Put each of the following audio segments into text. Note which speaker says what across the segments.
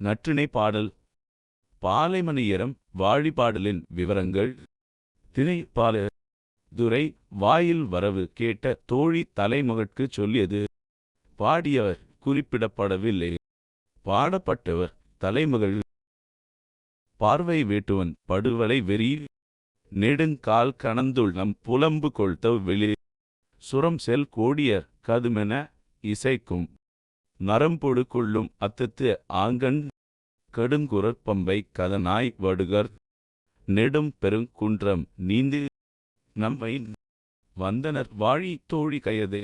Speaker 1: நற்றிணை பாடல். பாலைமணியரம் வாழிபாடலின் விவரங்கள். திணை பால துரை வாயில் வரவு கேட்ட தோழி தலைமகட்குச் சொல்லியது. பாடியவர் குறிப்பிடப்படவில்லை. பாடப்பட்டவர் தலைமகள். பார்வை வேட்டுவன் படுவலை வெறி. நெடுங்கால் கணந்துள்ளம் புலம்பு கொள்த்த வெளி. சுரம் செல் கோடியர் கதுமென இசைக்கும். நரம்பொடு கொள்ளும் அத்தத்து ஆங்கண் கடுங்குரற்பம்பை கதநாய் வடுகர் நெடும் பெருங்குன்றம் நீந்து நம்மை வந்தனர் வாழி தோழி கயது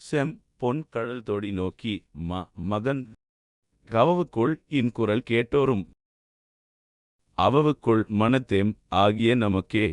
Speaker 1: செம் பொன் கடல் தொடி நோக்கி ம மகன் கவவுக்குள் இன்குரல் கேட்டோரும் அவவுக்குள் மனத்தேம் ஆகிய நமக்கே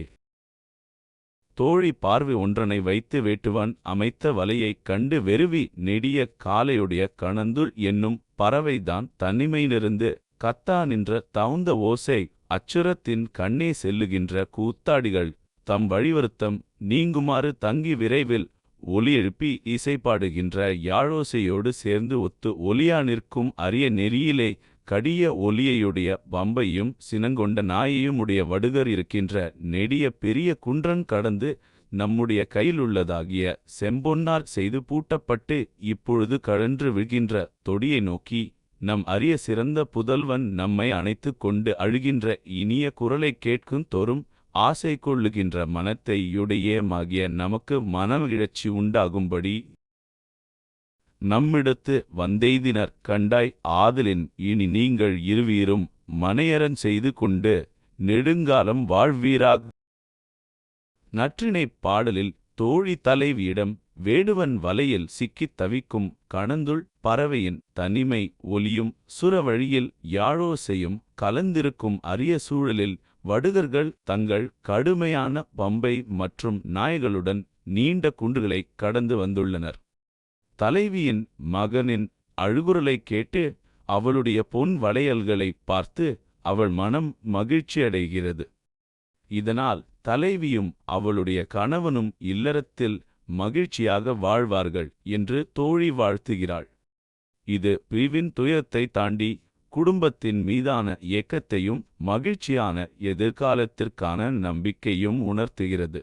Speaker 1: தோழி பார்வை ஒன்றனை வைத்து வேட்டுவன் அமைத்த வலையைக் கண்டு வெறுவி நெடிய காலையுடைய கணந்துள் என்னும் பறவைதான் தனிமையிலிருந்து கத்தா நின்ற தவுந்த ஓசை அச்சுரத்தின் கண்ணே செல்லுகின்ற கூத்தாடிகள். தம் வழிவருத்தம் நீங்குமாறு தங்கி விரைவில் ஒலி எழுப்பி இசைப்பாடுகின்ற யாழோசையோடு சேர்ந்து ஒத்து ஒலியா நிற்கும் அரிய நெறியிலே கடிய ஒலியையுடைய பம்பையும் சினங்கொண்ட நாயையும் உடைய வடுகர் இருக்கின்ற நெடிய பெரிய குன்றன் கடந்து நம்முடைய கையிலுள்ளதாகிய செம்பொன்னார் செய்து பூட்டப்பட்டு இப்பொழுது கழன்று விழ்கின்ற தொடியை நோக்கி நம் அரிய சிறந்த புதல்வன் நம்மை அணைத்துக் கொண்டு அழுகின்ற இனிய குரலைக் கேட்கும் தோறும் ஆசை கொள்ளுகின்ற மனத்தை நமக்கு நமக்கு மனமிழச்சி உண்டாகும்படி நம்மிடத்து வந்தெய்தினர் கண்டாய் ஆதலின் இனி நீங்கள் இருவீரும் மனையரன் செய்து கொண்டு நெடுங்காலம் வாழ்வீராக. நற்றிணைப் பாடலில் தோழி தலைவியிடம் வேடுவன் வலையில் சிக்கித் தவிக்கும் கணந்துள் பறவையின் தனிமை ஒலியும் சுரவழியில் யாழோசையும் கலந்திருக்கும் அரிய சூழலில் வடுகர்கள் தங்கள் கடுமையான பம்பை மற்றும் நாய்களுடன் நீண்ட குண்டுகளை கடந்து வந்துள்ளனர். தலைவியின் மகனின் அழுகுரலைக் கேட்டு அவளுடைய பொன் வளையல்களைப் பார்த்து அவள் மனம் மகிழ்ச்சியடைகிறது. இதனால் தலைவியும் அவளுடைய கணவனும் இல்லறத்தில் மகிழ்ச்சியாக வாழ்வார்கள் என்று தோழி வாழ்த்துகிறாள். இது பிரிவின் துயரத்தை தாண்டி குடும்பத்தின் மீதான இயக்கத்தையும் மகிழ்ச்சியான எதிர்காலத்திற்கான நம்பிக்கையும் உணர்த்துகிறது.